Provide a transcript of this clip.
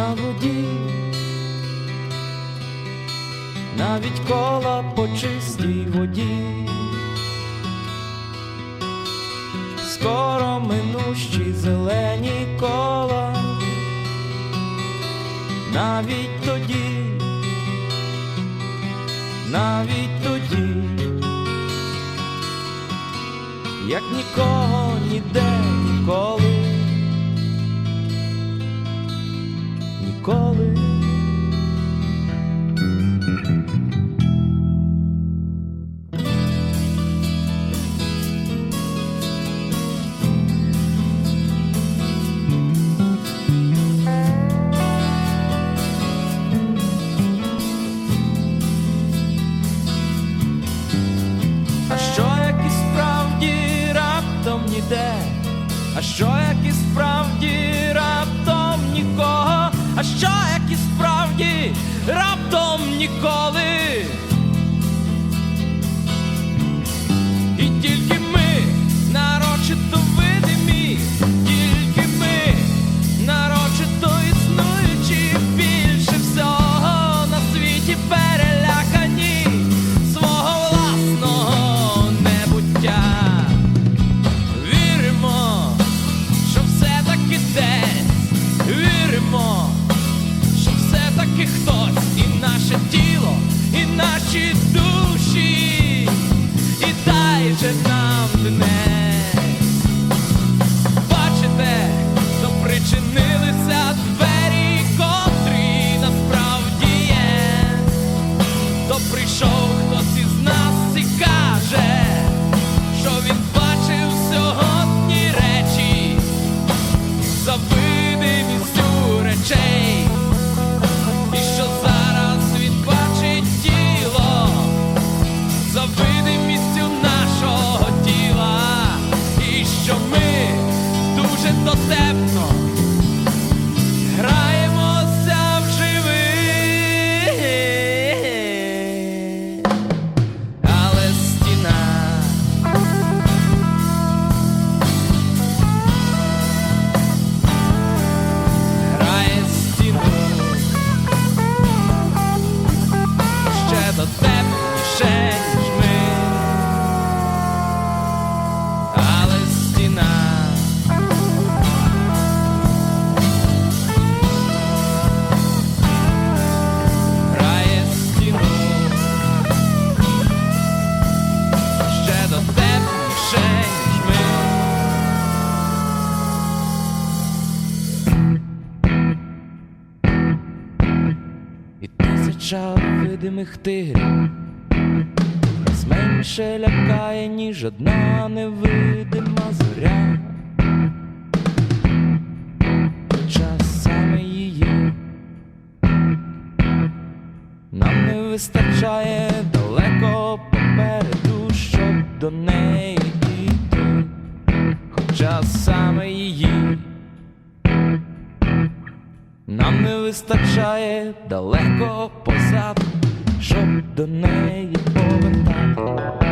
на воді, навіть кола по чистій воді, скоро минущі зелені кола, навіть тоді, навіть тоді, як нікого ніде ніколи. Ніколи. А що як і справді раптом ніде? А що як і тисяча видимих тигрів нас менше лякає, ніж одна невидима зоря. Хоча саме її нам не вистачає далеко попереду, щоб до неї дійти. Хоча саме її нам не вистачає далеко позад, щоб до неї повертати.